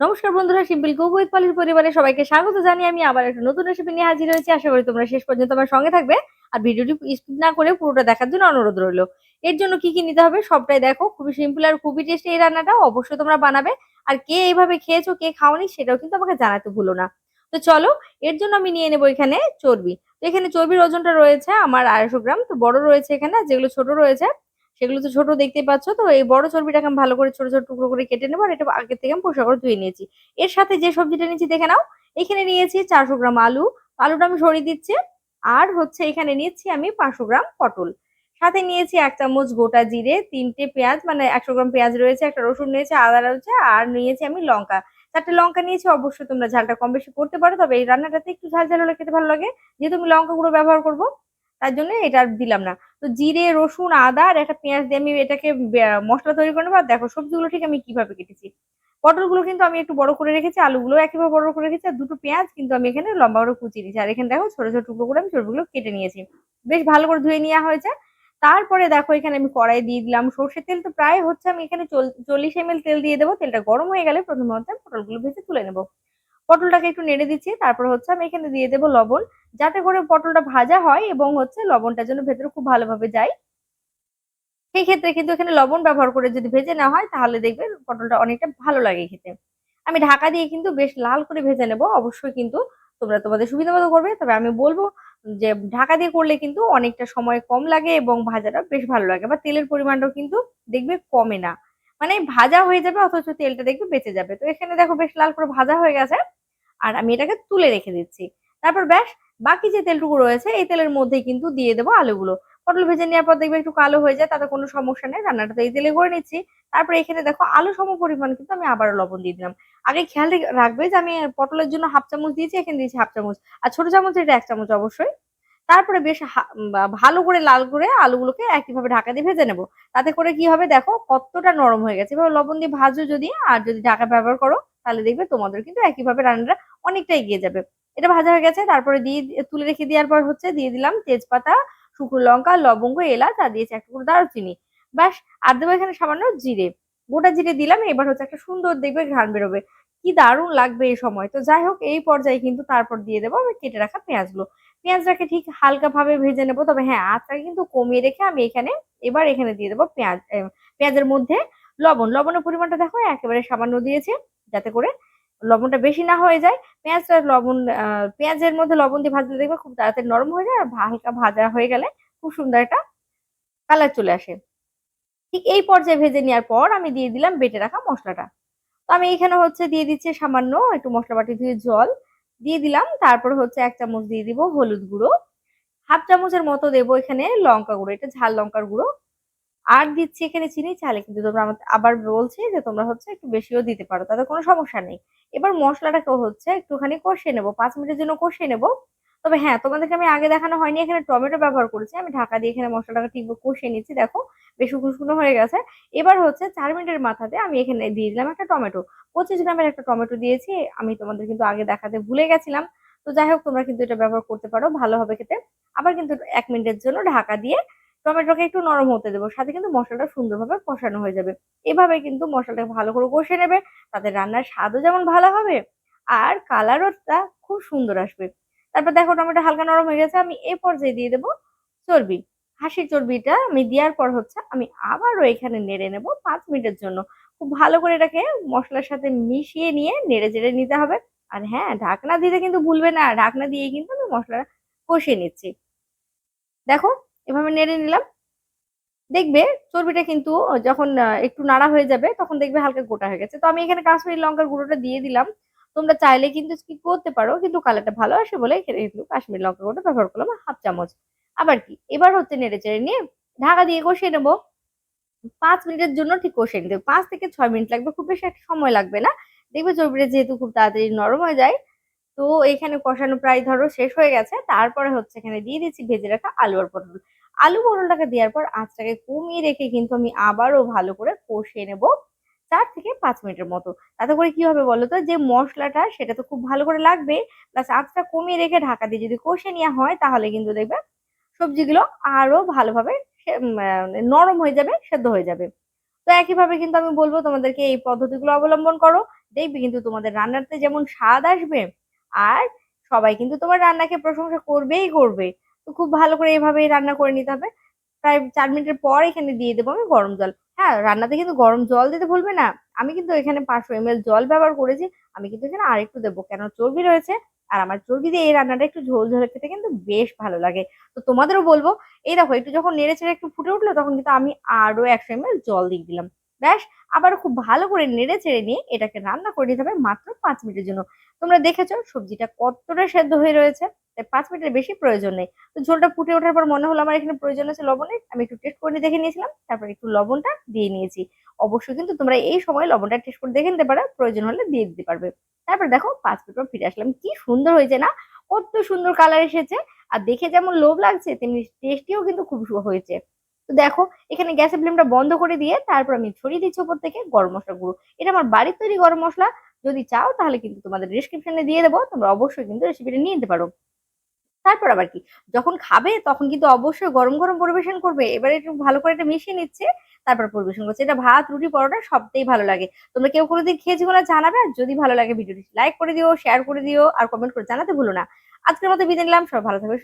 নমস্কার বন্ধুরা, simple with পলির পরিবারে সবাইকে স্বাগত জানিয়ে আমি আবার একটা নতুন রেসিপি নিয়ে হাজির হয়েছি। আশা করি তোমরা শেষ পর্যন্ত আমার সঙ্গে থাকবে আর ভিডিওটি স্কিপ না করে পুরোটা দেখার জন্য অনুরোধ রইল। এর জন্য কি কি নিতে হবে সবটাই দেখো, খুবই সিম্পল আর খুবই টেস্টি এই রান্নাটা অবশ্যই তোমরা বানাবে। আর কে এইভাবে খেয়েছো, কে খাওনি সেটাও কিন্তু আমাকে জানাতে ভুলো না। তো চলো, এর জন্য আমি নিয়ে নেব এখানে চর্বি। তো এখানে চর্বির ওজনটা রয়েছে আমার আড়াইশো গ্রাম, তো বড় রয়েছে এখানে, যেগুলো ছোট রয়েছে সেগুলো তো ছোট দেখতে পাচ্ছ। তো এই বড় চর্বিটাকে আমি ভালো করে ছোট ছোট টুকরো করে কেটে নেব আর এটা আগে থেকে আমি পরিষ্কার করে ধুয়ে নিয়েছি। এর সাথে যে সবজিটা নিয়েছি দেখে নাও, এখানে নিয়েছি চারশো গ্রাম আলু। আলুটা আমি সরিয়ে দিচ্ছি আর হচ্ছে এখানে নিয়েছি আমি পাঁচশো গ্রাম পটল। সাথে নিয়েছি এক চামচ গোটা জিরে, তিনটে পেঁয়াজ মানে একশো গ্রাম পেঁয়াজ রয়েছে, একটা রসুন নিয়েছে, আদা রয়েছে আর নিয়েছি আমি লঙ্কা। চারটে লঙ্কা নিয়েছি, অবশ্যই তোমরা ঝালটা কম বেশি করতে পারো, তবে এই রান্নাটাতে একটু ঝাল ঝাল হলে খেতে ভালো লাগে। যেহেতু আমি লঙ্কা গুঁড়ো ব্যবহার করব, তার জন্য এটা আর দিলাম না। তো জিরে, রসুন, আদা আর একটা পেঁয়াজ দিয়ে আমি এটাকে মশলা তৈরি করে নেব। আর দেখো, সবজিগুলো ঠিক আমি কীভাবে কেটেছি। পটলগুলো কিন্তু আমি একটু বড় করে রেখেছি আলুগুলো একইভাবে বড় করে রেখেছি, আর দুটো পেঁয়াজ কিন্তু আমি এখানে লম্বা করে কুচিয়ে নিয়েছি আর এখানে দেখো, ছোট ছোট টুকরো করে আমি চর্বিগুলো কেটে নিয়েছি। বেশ ভালো করে ধুয়ে নেওয়া হয়েছে। তারপরে দেখো, এখানে আমি কড়াই দিয়ে দিলাম। সর্ষের তেল তো প্রায় হচ্ছে, আমি এখানে চল্লিশ এম তেল দিয়ে দেবো। তেলটা গরম হয়ে গেলে প্রথমে পটলগুলো ভেজে তুলে নেব। পটলটাকে একটু নেড়ে দিচ্ছি, তারপর হচ্ছে আমি এখানে দিয়ে দেবো লবণ। যাতে করে পটলটা ভাজা হয় এবং হচ্ছে লবণটা যেন ভেতরে খুব ভালোভাবে যায়। সেই ক্ষেত্রে কিন্তু এখানে লবণ ব্যবহার করে যদি ভেজে নেওয়া হয়, তাহলে দেখবে পটলটা অনেকটা ভালো লাগে খেতে। আমি ঢাকা দিয়ে কিন্তু বেশ লাল করে ভেজে নেব, অবশ্যই কিন্তু তোমরা তোমাদের সুবিধা মতো করবে। তবে আমি বলব যে ঢাকা দিয়ে করলে কিন্তু অনেকটা সময় কম লাগে এবং ভাজাটা বেশ ভালো লাগে। বা তেলের পরিমাণটাও কিন্তু দেখবে কমে না। মানে ভাজা হয়ে যাবে, অথচ তেলটা দেখবে বেঁচে যাবে। তো এখানে দেখো বেশ লাল করে ভাজা হয়ে গেছে। আর আমি এটাকে তুলে রেখে দিচ্ছি। তারপর ব্যাস, বাকি যে তেলটুকু রয়েছে, এই তেলের মধ্যেই কিন্তু দিয়ে দেবো আলুগুলো। পটল ভেজে নেওয়ার পর দেখবে একটু কালো হয়ে যায়, তাতে কোনো সমস্যা নেই রান্নাটা তো এই তেলে করে নিচ্ছি। তারপরে এখানে দেখো, আলু সম পরিমাণ কিন্তু আমি আবারও লবণ দিয়ে দিলাম। আগে খেয়াল রেখে- রাখবে যে আমি পটলের জন্য হাফ চামচ দিয়েছি, এখানে দিয়েছি হাফ চামচ। আর ছোট চামচ, এটা এক চামচ অবশ্যই। তারপরে বেশ ভালো করে লাল করে আলুগুলোকে একইভাবে ঢাকা দিয়ে ভেজে নেব। তাতে করে কি হবে, দেখো কতটা নরম হয়ে গেছে। এবার লবণ দিয়ে ভাজো যদি, আর যদি ঢাকা ব্যবহার করো তাহলে দেখবে তোমাদের কিন্তু একইভাবে রান্নাটা অনেকটা এগিয়ে যাবে। এটা ভাজা হয়ে গেছে, তারপরে দিয়ে তুলে রেখে দেওয়ার পর হচ্ছে দিয়ে দিলাম তেজপাতা, শুকনো লঙ্কা, লবঙ্গ, এলাচ, আর দিয়েছি একটা করে দারুচিনি। ব্যাস, আর দেবো এখানে সামান্য জিরে। গোটা জিরে দিলাম, এবার হচ্ছে একটা সুন্দর দেখবে ঘ্রাণ বেরোবে। কি দারুণ লাগবে এই সময়। তো যাই হোক, এই পর্যায়ে কিন্তু তারপর দিয়ে দেবো আমি কেটে রাখা পেঁয়াজগুলো। পেঁয়াজটাকে ঠিক হালকা ভাবে ভেজে নেব, তবে হ্যাঁ আঁচটাকে কিন্তু কমিয়ে রেখে আমি এখানে এবার এখানে দিয়ে দেবো পেঁয়াজ পেঁয়াজের মধ্যে লবণ। লবণের পরিমাণটা দেখো একেবারে সামান্য দিয়েছে। যাতে করে লবণটা বেশি না হয়ে যায়। পেঁয়াজটা লবণ পেঁয়াজের মধ্যে লবণ দিয়ে ভাজলে দেখবে খুব তাড়াতাড়ি নরম হয়ে যায় আর হালকা ভাজা হয়ে গেলে খুব সুন্দর একটা কালার চলে আসে। ঠিক এই পর্যায়ে ভেজে নেওয়ার পর আমি দিয়ে দিলাম বেটে রাখা মশলাটা। তো আমি এখানে হচ্ছে দিয়ে দিচ্ছি সামান্য একটু মশলা বাটি ধুয়ে জল। দিয়ে দিলাম, তারপর হচ্ছে এক চামচ দিয়ে দিব হলুদ গুঁড়ো। হাফ চামচের মতো দেবো এখানে লঙ্কা গুঁড়ো, এটা ঝাল লঙ্কার গুঁড়ো। আর দিচ্ছি এখানে চিনি চালে কিন্তু তোমরা আবার বলছি যে তোমরা হচ্ছে একটু বেশিও দিতে পারো, তাতে কোনো সমস্যা নেই। এবার মশলাটাকে হচ্ছে একটুখানি কষিয়ে নেব, পাঁচ মিনিটের জন্য কষিয়ে নেব। তবে হ্যাঁ তোমাদেরকে আমি আগে দেখানো হয়নি, এখানে টমেটো ব্যবহার করেছি, আমি ঢাকা দিয়ে এখানে মশলাটাকে ঠিক কষিয়ে নিচ্ছি, দেখো বেশ শুকনো হয়ে গেছে। এবার হচ্ছে চার মিনিটের মাথাতে আমি এখানে দিয়ে দিলাম একটা টমেটো, পঁচিশ গ্রামের একটা টমেটো দিয়েছি, আমি তোমাদের কিন্তু আগে দেখাতে ভুলে গেছিলাম। তো যাই হোক, তোমরা কিন্তু এটা ব্যবহার করতে পারো, ভালো হবে খেতে। আবার কিন্তু এক মিনিটের জন্য ঢাকা দিয়ে টমেটোকে একটু নরম হতে দেবো। সাথে কিন্তু মশলাটা সুন্দরভাবে কষানো হয়ে যাবে। এভাবে কিন্তু মশলাটাকে ভালো করে কষে নেবে। তাতে রান্নার স্বাদও যেমন ভালো হবে আর কালারটা খুব সুন্দর আসবে। তারপর দেখো টমেটো হালকা নরম হয়ে গেছে। আমি এ পর্যায়ে দিয়ে দেবো চর্বি। হাসি চর্বিটা আমি দেওয়ার পর হচ্ছে আমি আবারও এখানে নেড়ে নেব পাঁচ মিনিটের জন্য। খুব ভালো করে এটাকে মশলার সাথে মিশিয়ে নিয়ে নেড়ে চেড়ে নিতে হবে। আর হ্যাঁ ঢাকনা দিতে কিন্তু ভুলবে না। ঢাকনা দিয়ে কিন্তু আমি মশলাটা কষিয়ে নিচ্ছি। দেখো এভাবে নেড়ে নিলাম। দেখবে চর্বিটা কিন্তু যখন একটু নাড়া হয়ে যাবে তখন দেখবে হালকা গোটা হয়ে গেছে। তো আমি এখানে কাশ্মীরি লঙ্কার গুঁড়োটা দিয়ে দিলাম। তোমরা চাইলে কিন্তু স্কিপ করতে পারো, কিন্তু কালারটা ভালো আসে বলে এখানে কিন্তু কাশ্মীরি লঙ্কার গুঁড়োটা ব্যবহার করলাম হাফ চামচ। আবার কি, এবার হচ্ছে নেড়ে চেড়ে নিয়ে ঢাকা দিয়ে কষিয়ে নেব। পাঁচ মিনিটের জন্য ঠিক কষিয়ে নিতে। পাঁচ থেকে ছয় মিনিট লাগবে, খুব বেশি একটা সময় লাগবে না। দেখবে চর্বিটা যেহেতু খুব তাড়াতাড়ি নরম হয়ে যায় তো এখানে কষানো প্রায় ধরো শেষ হয়ে গেছে। তারপরে হচ্ছে এখানে দিয়ে দিচ্ছি ভেজে রাখা আলু আর পটল। আলু পটলটাকে দেওয়ার পর আঁচটাকে কমিয়ে রেখে কিন্তু আমি আবারও ভালো করে কষিয়ে নেব চার থেকে পাঁচ মিনিটের মতো। তাতে করে কি হবে বলো তো যে মশলাটা সেটা তো খুব ভালো করে লাগবে। প্লাস আঁচটা কমিয়ে রেখে ঢাকা দিয়ে যদি কষে নেওয়া হয় তাহলে কিন্তু দেখবে সবজিগুলো আরও ভালোভাবে উম, নরম হয়ে যাবে সেদ্ধ হয়ে যাবে। তো একইভাবে কিন্তু আমি বলব তোমাদেরকে এই পদ্ধতিগুলো অবলম্বন করো। দেখবে কিন্তু তোমাদের রান্নাতে যেমন স্বাদ আসবে আর সবাই কিন্তু তোমার রান্নাকে প্রশংসা করবেই করবে। তো খুব ভালো করে এভাবেই রান্না করে নিতে হবে। প্রায় চার মিনিটের পর এখানে দিয়ে দেবো আমি গরম জল। হ্যাঁ রান্নাতে কিন্তু গরম জল দিতে ভুলবে না। আমি কিন্তু এখানে পাঁচশো এম জল ব্যবহার করেছি। আমি কিন্তু এখানে আরেকটু দেবো। কেন? চর্বি রয়েছে। আর আমার চর্বি দিয়ে এই রান্নাটা একটু ঝোল ঝোলে খেতে কিন্তু বেশ ভালো লাগে। তো তোমাদেরও বলব, এই দেখো, একটু যখন নেড়ে চেড়ে একটু ফুটে উঠল, তখন কিন্তু আমি আরও একশো এম জল দিয়ে দিলাম। ব্যাস আবার খুব ভালো করে নেড়ে চেড়ে নিয়ে এটাকে রান্না করে নিতে হবে মাত্র পাঁচ মিনিটের জন্য। তোমরা দেখেছ, সবজিটা কতটা সেদ্ধ হয়ে রয়েছে, তাই পাঁচ মিনিটের বেশি প্রয়োজন নেই। তো ঝোলটা ফুটে ওঠার পর মনে হলো আমার এখানে প্রয়োজন আছে লবণের আমি একটু টেস্ট করে দেখে নিয়েছিলাম, তারপর একটু লবণটা দিয়ে নিয়েছি। অবশ্যই কিন্তু তোমরা এই সময় লবণটা টেস্ট করে দেখে নিতে পারো, প্রয়োজন হলে দিয়ে দিতে পারবে। তারপর দেখো, পাঁচ মিনিট পর ফিরে আসলাম, কি সুন্দর হয়েছে না? কত সুন্দর কালার এসেছে, আর দেখে যেমন লোভ লাগছে, তেমনি টেস্টিও কিন্তু খুব হয়েছে। তো দেখো, এখানে গ্যাসের ফ্লেমটা বন্ধ করে দিয়ে তারপর আমি ছড়িয়ে দিচ্ছি ওপর থেকে গরম মশলা গুঁড়ো। এটা আমার বাড়ির তৈরি গরম মশলা। যদি চাও তাহলে কিন্তু তোমাদের ডিসক্রিপশনে দিয়ে দেবো, তোমরা অবশ্যই কিন্তু রেসিপিটা নিয়ে নিতে পারো। তারপর আবার কি? যখন খাবে তখন কিন্তু অবশ্যই গরম গরম পরিবেশন করবে। এবারে একটু ভালো করে এটা মিশিয়ে নিচ্ছে, তারপর পরিবেশন করছে। এটা ভাত, রুটি, পরোটা সবটাই ভালো লাগে। তোমরা কেউ কোনোদিন খেয়েছো কিনা জানাবে, আর যদি ভালো লাগে ভিডিওটি লাইক করে দিও শেয়ার করে দিও, আর কমেন্ট করে জানাতে ভুলো না। আজকের মতো বিদায় নিলাম। সবাই ভালো থাকবে